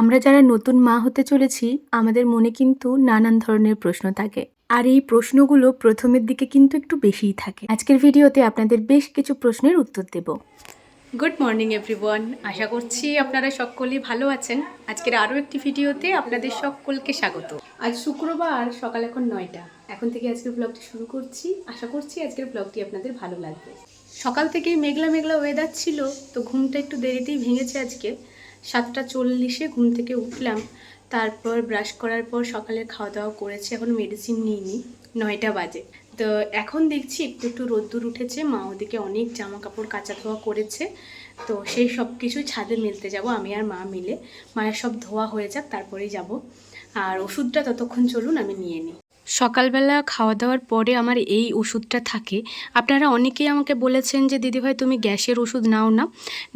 আমরা যারা নতুন মা হতে চলেছি, আমাদের মনে কিন্তু নানান ধরনের প্রশ্ন থাকে। আর এই প্রশ্নগুলো প্রথমের দিকে কিন্তু একটু বেশিই থাকে। আজকের ভিডিওতে আপনাদের বেশ কিছু প্রশ্নের উত্তর দেব। গুড মর্নিং এভরিওয়ান আশা করছি আপনারা সকলেই ভালো আছেন। আজকের আরও একটি ভিডিওতে আপনাদের সকলকে স্বাগত। আজ শুক্রবার, সকাল এখন নয়টা। এখন থেকে আজকের ব্লগটি শুরু করছি। আশা করছি আজকের ব্লগটি আপনাদের ভালো লাগবে। সকাল থেকেই মেঘলা মেঘলা ওয়েদার ছিল, তো ঘুমটা একটু দেরিতেই ভেঙেছে আজকে। সাতটা চল্লিশে ঘুম থেকে উঠলাম। তারপর ব্রাশ করার পর সকালে খাওয়া দাওয়া করেছি, এখন মেডিসিন নিইনি, নয়টা বাজে। তো এখন দেখছি একটু একটু রোদ্দুর উঠেছে, মা ওদিকে অনেক জামা কাপড় কাচা ধোয়া করেছে। তো সেই সব কিছু ছাদে মিলতে যাব, আমি আর মা মিলে। মায়ের সব ধোয়া হয়ে যাক, তারপরেই যাব। আর ওষুধটা ততক্ষণ চলুন, আমি নিয়ে নিই। সকালবেলা খাওয়া দাওয়ার পরে আমার এই ওষুধটা থাকে। আপনারা অনেকেই আমাকে বলেছেন যে, দিদিভাই, তুমি গ্যাসের ওষুধ নাও না।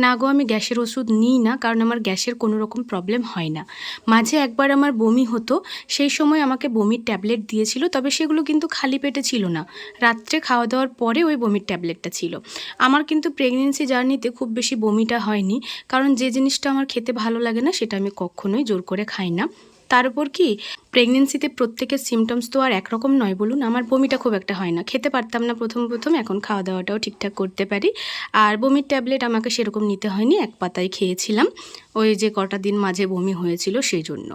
না গো, আমি গ্যাসের ওষুধ নিই না, কারণ আমার গ্যাসের কোনো রকম প্রবলেম হয় না। মাঝে একবার আমার বমি হতো, সেই সময় আমাকে বমির ট্যাবলেট দিয়েছিল, তবে সেগুলো কিন্তু খালি পেটে ছিল না। রাত্রে খাওয়া দাওয়ার পরে ওই বমির ট্যাবলেটটা ছিল। আমার কিন্তু প্রেগনেন্সি জার্নিতে খুব বেশি বমিটা হয়নি, কারণ যে জিনিসটা আমার খেতে ভালো লাগে না, সেটা আমি কখনোই জোর করে খাই না। তার উপর কি প্রেগনেন্সিতে প্রত্যেকের সিমটমস তো আর একরকম নয় বলুন? আমার বমিটা খুব একটা হয় না। খেতে পারতাম না প্রথম প্রথম, এখন খাওয়া দাওয়াটাও ঠিকঠাক করতে পারি। আর বমির ট্যাবলেট আমাকে সেরকম নিতে হয়নি, এক পাতায় খেয়েছিলাম। ওই যে কটা দিন মাঝে বমি হয়েছিল সেই জন্য।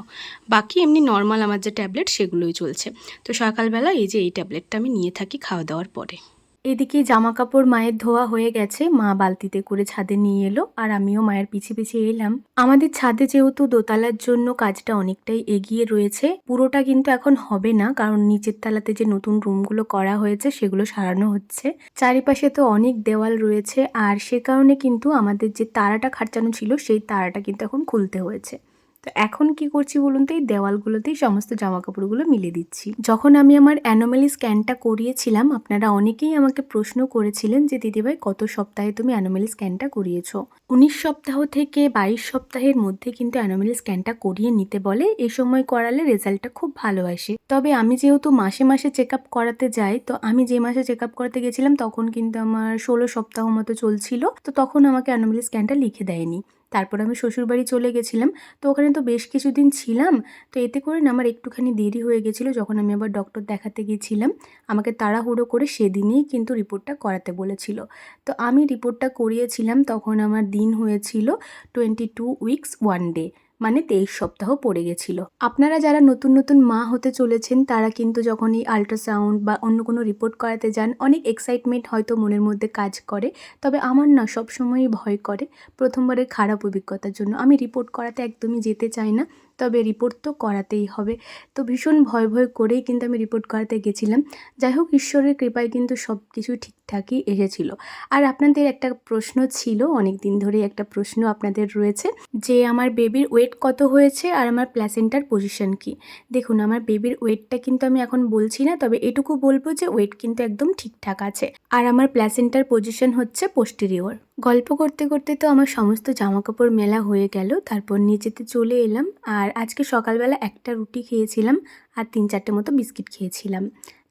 বাকি এমনি নর্মাল আমার যে ট্যাবলেট সেগুলোই চলছে। তো সকালবেলা এই যে এই ট্যাবলেটটা আমি নিয়ে থাকি খাওয়া দাওয়ার পরে। এদিকে জামা কাপড় মায়ের ধোয়া হয়ে গেছে, মা বালতিতে করে ছাদে নিয়ে এলো আর আমিও মায়ের পিছে পিছে এলাম। আমাদের ছাদে যেহেতু দোতলার জন্য কাজটা অনেকটাই এগিয়ে রয়েছে, পুরোটা কিন্তু এখন হবে না, কারণ নিচের তলাতে যে নতুন রুমগুলো করা হয়েছে সেগুলো সারানো হচ্ছে। চারিপাশে তো অনেক দেওয়াল রয়েছে আর সে কারণে কিন্তু আমাদের যে তারাটা খার্চানো ছিল, সেই তারাটা কিন্তু এখন খুলতে হয়েছে। তো এখন কি করছি বলুন তো, এই দেওয়ালগুলোতেই সমস্ত জামা কাপড়গুলো মিলে দিচ্ছি। যখন আমি আমার অ্যানোমালি স্ক্যানটা করিয়েছিলাম, আপনারা অনেকেই আমাকে প্রশ্ন করেছিলেন যে, দিদিভাই কত সপ্তাহে তুমি অ্যানোমালি স্ক্যানটা করিয়েছো? উনিশ সপ্তাহ থেকে বাইশ সপ্তাহের মধ্যে কিন্তু অ্যানোমালি স্ক্যানটা করিয়ে নিতে বলে, এই সময় করালে রেজাল্টটা খুব ভালো আসে। তবে আমি যেহেতু মাসে মাসে চেক আপ করাতে যাই, তো আমি যে মাসে চেক আপ করাতে গেছিলাম, তখন কিন্তু আমার ষোলো সপ্তাহ মতো চলছিল, তো তখন আমাকে অ্যানোমালি স্ক্যানটা লিখে দেয়নি। তারপর আমি শ্বশুরবাড়ি চলে গেছিলাম। তো ওখানে তো বেশ কিছুদিন ছিলাম। তো এতে করে না আমার একটুখানি দেরি হয়ে গেছিল যখন আমি আবার ডক্টর দেখাতে গিয়েছিলাম। আমাকে তাড়াহুড়ো করে সেদিনই কিন্তু রিপোর্টটা করাতে বলেছিল। তো আমি রিপোর্টটা করিয়েছিলাম তখন আমার দিন হয়েছিল twenty two weeks one day মানে তেইশ সপ্তাহ পড়ে গেছিল। আপনারা যারা নতুন নতুন মা হতে চলেছেন, তারা কিন্তু যখন এই আল্ট্রাসাউন্ড বা অন্য কোনো রিপোর্ট করাতে যান, অনেক এক্সাইটমেন্ট হয়তো মনের মধ্যে কাজ করে। তবে আমার না সবসময়ই ভয় করে প্রথমবারের খারাপ অভিজ্ঞতার জন্য। আমি রিপোর্ট করাতে একদমই যেতে চাই না। তবে রিপোর্ট তো করাতেই হবে। তো ভীষণ ভয় ভয় করেই কিন্তু আমি রিপোর্ট করাতে গেছিলাম। যাই হোক, ঈশ্বরের কৃপায় কিন্তু সব কিছু ঠিকঠাকই এসেছিল। আর আপনাদের একটা প্রশ্ন ছিল অনেক দিন ধরে একটা প্রশ্ন আপনাদের রয়েছে, যে আমার বেবির ওয়েট কত হয়েছে আর আমার প্ল্যাসেন্টার পজিশন কি? দেখুন, আমার বেবির ওয়েটটা কিন্তু আমি এখন বলছি না, তবে এটুকু বলব যে ওয়েট কিন্তু একদম ঠিকঠাক আছে। আর আমার প্ল্যাসেন্টার পজিশন হচ্ছে পোস্টেরিওর গল্প করতে করতে তো আমার সমস্ত জামাকাপড় মেলা হয়ে গেল। তারপর নিচেতে চলে এলাম আর আজকে সকালবেলা একটা রুটি খেয়েছিলাম আর তিন চারটে মতো বিস্কিট খেয়েছিলাম।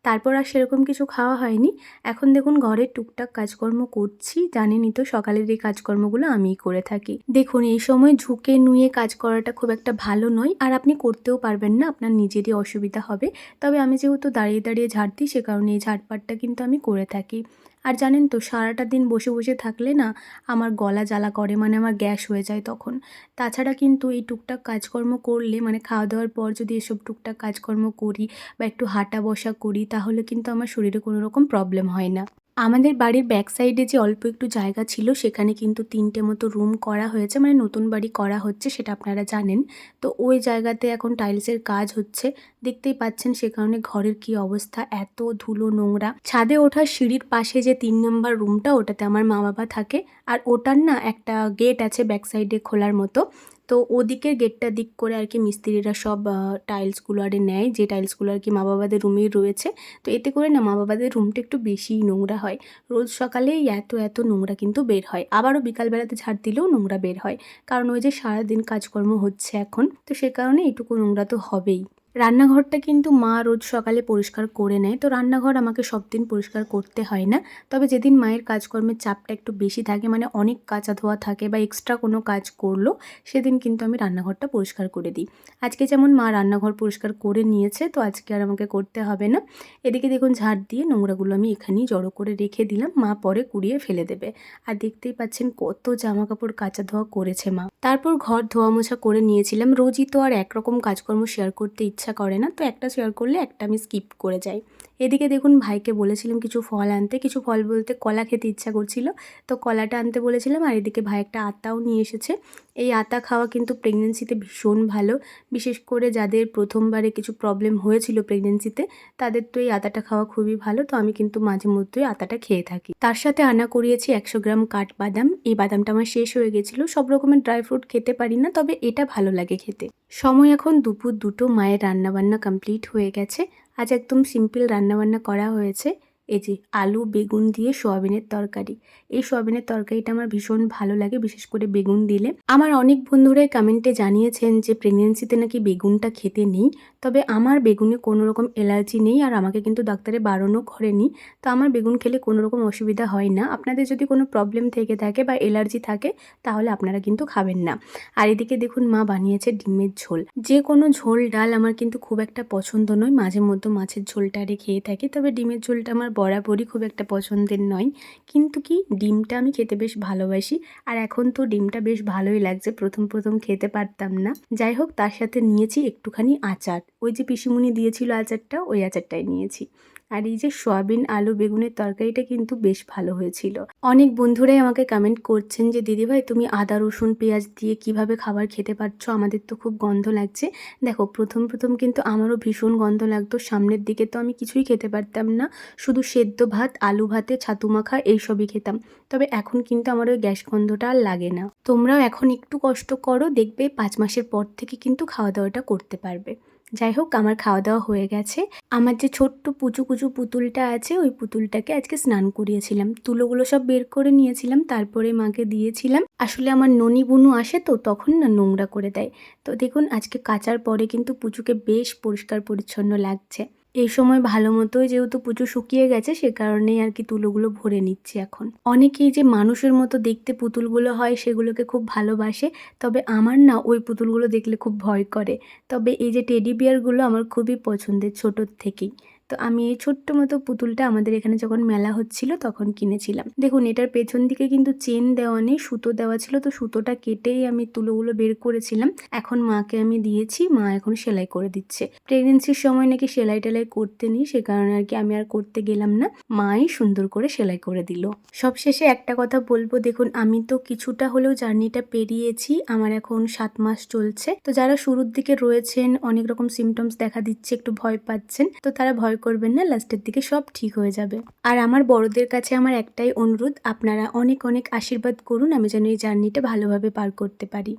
তারপর আর সেরকম কিছু খাওয়া হয়নি। এখন দেখুন ঘরে টুকটাক কাজকর্ম করছি। জানেনই তো সকালের এই কাজকর্মগুলো আমিই করে থাকি। দেখুন এই সময় ঝুঁকে নুয়ে কাজ করাটা খুব একটা ভালো নয়। আর আপনি করতেও পারবেন না, আপনার নিজেরই অসুবিধা হবে। তবে আমি যেহেতু দাঁড়িয়ে দাঁড়িয়ে ঝাড় দিই, সে কারণে এই ঝাড়পাটটা কিন্তু আমি করে থাকি। আর জানেন তো, সারাটা দিন বসে বসে থাকলে না আমার গলা জ্বালা করে মানে আমার গ্যাস হয়ে যায় তখন। তাছাড়া কিন্তু এই টুকটাক কাজকর্ম করলে মানে খাওয়া দাওয়ার পর যদি এসব টুকটাক কাজকর্ম করি বা একটু হাঁটা বসা করি, তাহলে কিন্তু আমার শরীরে কোনো রকম প্রবলেম হয় না। আমাদের বাড়ির ব্যাক সাইডে যে অল্প একটু জায়গা ছিল, সেখানে কিন্তু তিনটে মতো রুম করা হয়েছে মানে নতুন বাড়ি করা হচ্ছে, সেটা আপনারা জানেন। তো ওই জায়গাতে এখন টাইলসের কাজ হচ্ছে। দেখতেই পাচ্ছেন সে কারণে ঘরের কি অবস্থা, এত ধুলো নোংরা। ছাদে ওঠার সিঁড়ির পাশে যে তিন নম্বর রুমটা ওটাতে আমার মা বাবা থাকে। আর ওটার না একটা গেট আছে ব্যাক সাইডে খোলার মতো। তো ওদিকের গেটটা দিক করে আর কি মিস্ত্রিরা সব টাইলসগুলো আরে নেয়। যে টাইলসগুলো আর কি মা বাবাদের রুমে রয়েছে। তো এতে করে না মা বাবাদের রুমটা একটু বেশি নোংরা হয়। রোজ সকালেই এত এত নোংরা কিন্তু বের হয়। আবারও বিকালবেলাতে ঝাড় দিলেও নোংরা বের হয়। কারণ ওই যে সারাদিন কাজকর্ম হচ্ছে এখন, তো সে কারণে এটুকু নোংরা তো হবেই। রান্নাঘরটা কিন্তু মা রোজ সকালে পরিষ্কার করে নেয়। তো রান্নাঘর আমাকে সব দিন পরিষ্কার করতে হয় না। তবে যেদিন মায়ের কাজকর্মের চাপটা একটু বেশি থাকে মানে অনেক কাঁচা ধোয়া থাকে বা এক্সট্রা কোনো কাজ করল, সেদিন কিন্তু আমি রান্নাঘরটা পরিষ্কার করে দিই। আজকে যেমন মা রান্নাঘর পরিষ্কার করে নিয়েছে, তো আজকে আর আমাকে করতে হবে না। এদিকে দেখুন ঝাড় দিয়ে নোংরাগুলো আমি এখানেই জড়ো করে রেখে দিলাম। মা পরে কুড়িয়ে ফেলে দেবে। আর দেখতেই পাচ্ছেন কত জামা কাপড় কাচা ধোয়া করেছে মা। তারপর ঘর ধোয়া মোছা করে নিয়েছিলাম। রোজই তো আর একরকম কাজকর্ম শেয়ার করতে ইচ্ছা করে না তো একটা শেয়ার করলে একটা আমি স্কিপ করে যাই। এদিকে দেখুন ভাইকে বলেছিলাম কিছু ফল আনতে, কিছু ফল বলতে কলা খেতে ইচ্ছা করছিল। তো কলাটা আনতে বলেছিলাম আর এদিকে ভাই একটা আতাও নিয়ে এসেছে। এই আতা খাওয়া কিন্তু প্রেগনেন্সিতে ভীষণ ভালো। বিশেষ করে যাদের প্রথমবারে কিছু প্রবলেম হয়েছিল প্রেগনেন্সিতে তাদের তো এই আতাটা খাওয়া খুবই ভালো। তো আমি কিন্তু মাঝে মধ্যেই আতাটা খেয়ে থাকি। তার সাথে আনা করিয়েছি একশো গ্রাম কাঠ বাদাম। এই বাদামটা আমার শেষ হয়ে গেছিল। সব রকমের ড্রাই ফ্রুট খেতে পারি না, তবে এটা ভালো লাগে খেতে। সময় এখন দুপুর দুটো, মায়ের রান্নাবান্না কমপ্লিট হয়ে গেছে। আজ একদম সিম্পল রান্নাবান্না করা হয়েছে। এই যে আলু, বেগুন দিয়ে সোয়াবিনের তরকারি। এই সোয়াবিনের তরকারিটা আমার ভীষণ ভালো লাগে, বিশেষ করে বেগুন দিলে। আমার অনেক বন্ধুরাই কমেন্টে জানিয়েছেন যে, প্রেগনেন্সিতে নাকি বেগুনটা খেতে নেই? তবে আমার বেগুনে কোনো রকম এলার্জি নেই আর আমাকে কিন্তু ডাক্তারে বারণও করেনি। তো আমার বেগুন খেলে কোনো রকম অসুবিধা হয় না। আপনাদের যদি কোনো প্রবলেম থেকে থাকে বা এলার্জি থাকে, তাহলে আপনারা কিন্তু খাবেন না। আর এদিকে দেখুন, মা বানিয়েছে ডিমের ঝোল। যে কোনো ঝোল, ডাল আমার কিন্তু খুব একটা পছন্দ নয়। মাঝে মধ্যে মাছের ঝোলটা আরে খেয়ে থাকি। তবে ডিমের ঝোলটা আমার বরাবরই খুব একটা পছন্দের নয়। কিন্তু কি, ডিমটা আমি খেতে বেশ ভালোবাসি। আর এখন তো ডিমটা বেশ ভালোই লাগছে, প্রথম প্রথম খেতে পারতাম না। যাই হোক, তার সাথে নিয়েছি একটুখানি আচার। ওই যে পিসিমুনি দিয়েছিল আচারটা, ওই আচারটাই নিয়েছি। আর এই যে সয়াবিন, আলু, বেগুনের তরকারিটা কিন্তু বেশ ভালো হয়েছিল। অনেক বন্ধুরাই আমাকে কমেন্ট করছেন যে, দিদিভাই, তুমি আদা, রসুন, পেঁয়াজ দিয়ে কীভাবে খাবার খেতে পারছ? আমাদের তো খুব গন্ধ লাগছে। দেখো, প্রথম প্রথম কিন্তু আমারও ভীষণ গন্ধ লাগতো। সামনের দিকে তো আমি কিছুই খেতে পারতাম না। শুধু সেদ্ধ ভাত, আলু ভাতে, ছাতু মাখা, এইসবই খেতাম। তবে এখন কিন্তু আমার ওই গ্যাস গন্ধটা আর লাগে না। তোমরাও এখন একটু কষ্ট করো, দেখবে পাঁচ মাসের পর থেকে কিন্তু খাওয়া দাওয়াটা করতে পারবে। যাই হোক আমার খাওয়া দাওয়া হয়ে গেছে। আমার যে ছোট্ট পুচু কুচু পুতুলটা আছে, ওই পুতুলটাকে আজকে স্নান করিয়েছিলাম। তুলোগুলো সব বের করে নিয়েছিলাম, তারপরে মাকে দিয়েছিলাম। আসলে আমার ননি বুনু আসে তো, তখন না নোংরা করে দেয়। তো দেখুন, আজকে কাচার পরে কিন্তু পুচুকে বেশ পরিষ্কার পরিচ্ছন্ন লাগছে। এই সময় ভালো মতোই যেহেতু পুজো শুকিয়ে গেছে, সে কারণেই আর কি তুলোগুলো ভরে নিচ্ছে এখন। অনেকেই যে মানুষের মতো দেখতে পুতুলগুলো হয়, সেগুলোকে খুব ভালোবাসে, তবে আমার না ওই পুতুলগুলো দেখলে খুব ভয় করে। তবে এই যে টেডি বিয়ারগুলো আমার খুবই পছন্দের ছোটোর থেকেই। তো আমি এই ছোট্ট মতো পুতুলটা আমাদের এখানে যখন মেলা হচ্ছিল তখন কিনেছিলাম। দেখুন, এটার পেছন দিকে কিন্তু চেন দেওয়া নেই, সুতো দেওয়া ছিল, তো সুতোটা কেটেই আমি তুলোগুলো বের করেছিলাম। এখন মাকে আমি দিয়েছি, মা এখন সেলাই করে দিচ্ছে। প্রেগনেন্সির সময় নাকি সেলাই টেলাই করতে নেই, সে কারণে আর কি আমি আর করতে গেলাম না। মাই সুন্দর করে সেলাই করে দিল। সবশেষে একটা কথা বলব, দেখুন, আমি তো কিছুটা হলেও জার্নিটা পেরিয়েছি, আমার এখন সাত মাস চলছে। তো যারা শুরুর দিকে রয়েছেন, অনেক রকম সিমটমস দেখা দিচ্ছে, একটু ভয় পাচ্ছেন, তো তারা ভয় করবেন না, লাস্টের দিকে সব ঠিক হয়ে যাবে। আর আমার বড়দের কাছে আমার একটাই অনুরোধ, আপনারা অনেক অনেক আশীর্বাদ করুন, আমি যেন এই জার্নিটা ভালোভাবে পার করতে পারি।